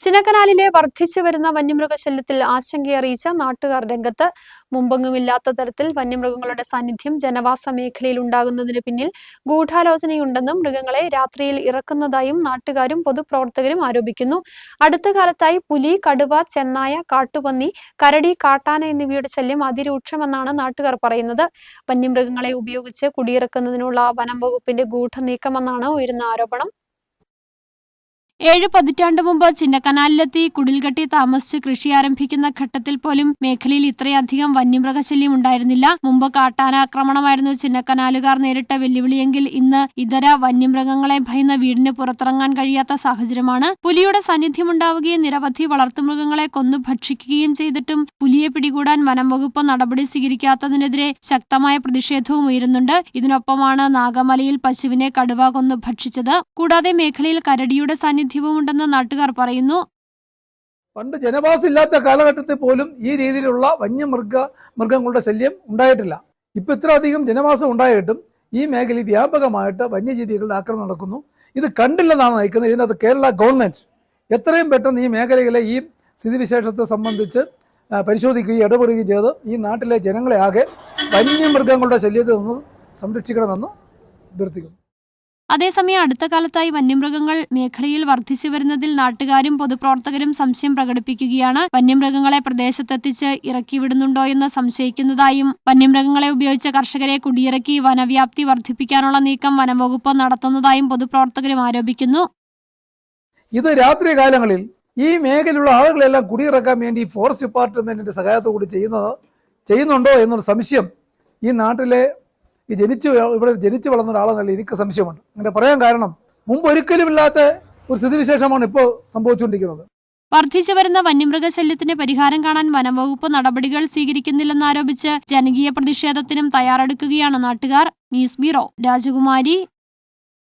ചിന്നക്കനാലിലെ വർദ്ധിച്ചു വരുന്ന വന്യമൃഗശല്യത്തിൽ ആശങ്കയറിയിച്ച നാട്ടുകാർ രംഗത്ത് മുമ്പെങ്ങുമില്ലാത്ത തരത്തിൽ വന്യമൃഗങ്ങളുടെ സാന്നിധ്യം ജനവാസ മേഖലയിൽ ഉണ്ടാകുന്നതിന് പിന്നിൽ ഗൂഢാലോചനയുണ്ടെന്നും മൃഗങ്ങളെ രാത്രിയിൽ ഇറക്കുന്നതായും നാട്ടുകാരും പൊതുപ്രവർത്തകരും ആരോപിക്കുന്നു. അടുത്ത കാലത്തായി പുലി കടുവ ചെന്നായ കാട്ടുപന്നി കരടി കാട്ടാന എന്നിവയുടെ ശല്യം അതിരൂക്ഷമെന്നാണ് നാട്ടുകാർ പറയുന്നത്. വന്യമൃഗങ്ങളെ ഉപയോഗിച്ച് കുടിയിറക്കുന്നതിനുള്ള വനം വകുപ്പിന്റെ ഗൂഢനീക്കമെന്നാണ് ഉയരുന്ന ആരോപണം. ഏഴ് പതിറ്റാണ്ട് മുമ്പ് ചിന്നക്കനാലിലെത്തി കുടിൽകെട്ടി താമസിച്ച് കൃഷി ആരംഭിക്കുന്ന ഘട്ടത്തിൽ പോലും മേഖലയിൽ ഇത്രയധികം വന്യമൃഗശല്യം ഉണ്ടായിരുന്നില്ല. മുമ്പ് കാട്ടാനാക്രമണമായിരുന്നു ചിന്നക്കനാലുകാർ നേരിട്ട വെല്ലുവിളിയെങ്കിൽ ഇന്ന് ഇതര വന്യമൃഗങ്ങളെ ഭയന്ന വീടിന് പുറത്തിറങ്ങാൻ കഴിയാത്ത സാഹചര്യമാണ്. പുലിയുടെ സാന്നിധ്യമുണ്ടാവുകയും നിരവധി വളർത്തുമൃഗങ്ങളെ കൊന്നു ഭക്ഷിക്കുകയും ചെയ്തിട്ടും പുലിയെ പിടികൂടാൻ വനം വകുപ്പ് നടപടി സ്വീകരിക്കാത്തതിനെതിരെ ശക്തമായ പ്രതിഷേധവും ഉയരുന്നുണ്ട്. ഇതിനൊപ്പമാണ് നാഗമലയിൽ പശുവിനെ കടുവ കൊന്നു ഭക്ഷിച്ചത്. കൂടാതെ മേഖലയിൽ കരടിയുടെ സാന്നിധ്യവും ഉണ്ടെന്ന് നാട്ടുകാർ പറയുന്നു. പണ്ട് ജനവാസം ഇല്ലാത്ത കാലഘട്ടത്തിൽ പോലും ഈ രീതിയിലുള്ള വന്യമൃഗ മൃഗങ്ങളുടെ ശല്യം ഉണ്ടായിട്ടില്ല. ഇപ്പൊ ഇത്ര അധികം ജനവാസം ഉണ്ടായിട്ടും ഈ മേഖലയിൽ വ്യാപകമായിട്ട് വന്യജീവികളുടെ ആക്രമണം നടക്കുന്നു. ഇത് കണ്ടില്ലെന്നാണ് നയിക്കുന്നത്. ഇതിനകത്ത് കേരള ഗവൺമെന്റ് എത്രയും പെട്ടെന്ന് ഈ മേഖലയിലെ ഈ സ്ഥിതിവിശേഷത്തെ സംബന്ധിച്ച് പരിശോധിക്കുകയും ഇടപെടുകയും ചെയ്ത് ഈ നാട്ടിലെ ജനങ്ങളെ ആകെ വന്യമൃഗങ്ങളുടെ ശല്യത്തിൽ നിന്ന് സംരക്ഷിക്കണമെന്ന് അഭ്യർത്ഥിക്കുന്നു. അതേസമയം അടുത്ത കാലത്തായി വന്യമൃഗങ്ങൾ മേഖലയിൽ വർദ്ധിച്ചു വരുന്നതിൽ നാട്ടുകാരും പൊതുപ്രവർത്തകരും സംശയം പ്രകടിപ്പിക്കുകയാണ്. വന്യമൃഗങ്ങളെ പ്രദേശത്തെത്തിച്ച് ഇറക്കിവിടുന്നുണ്ടോയെന്ന് സംശയിക്കുന്നതായും വന്യമൃഗങ്ങളെ ഉപയോഗിച്ച് കർഷകരെ കുടിയിറക്കി വനവ്യാപ്തി വർദ്ധിപ്പിക്കാനുള്ള നീക്കം വനംവകുപ്പ് നടത്തുന്നതായും പൊതുപ്രവർത്തകരും ആരോപിക്കുന്നു. ഇത് രാത്രി കാലങ്ങളിൽ ഈ മേഖലയിലുള്ള ആളുകളെല്ലാം കുടിയിറക്കാൻ വേണ്ടി ഫോറസ്റ്റ് ഡിപ്പാർട്ട്മെന്റിന്റെ സഹായത്തോടു കൂടി ചെയ്യുന്നത് ചെയ്യുന്നുണ്ടോ എന്നൊരു സംശയം ഈ നാട്ടിലെ ഈ ജനിച്ചു ഇവിടെ ജനിച്ചു വളർന്ന ഒരാളെന്നല്ല എനിക്ക് സംശയമുണ്ട്. അങ്ങനെ പറയാൻ കാരണം മുമ്പ് ഒരിക്കലും ഇല്ലാത്ത ഒരു സ്ഥിതിവിശേഷമാണ് ഇപ്പോൾ സംഭവിച്ചുകൊണ്ടിരിക്കുന്നത്. വർദ്ധിച്ചു വരുന്ന വന്യമൃഗശല്യത്തിന് പരിഹാരം കാണാൻ വനംവകുപ്പ് നടപടികൾ സ്വീകരിക്കുന്നില്ലെന്നാരോപിച്ച് ജനകീയ പ്രതിഷേധത്തിനും തയ്യാറെടുക്കുകയാണ് നാട്ടുകാർ. ന്യൂസ് ബ്യൂറോ രാജകുമാരി.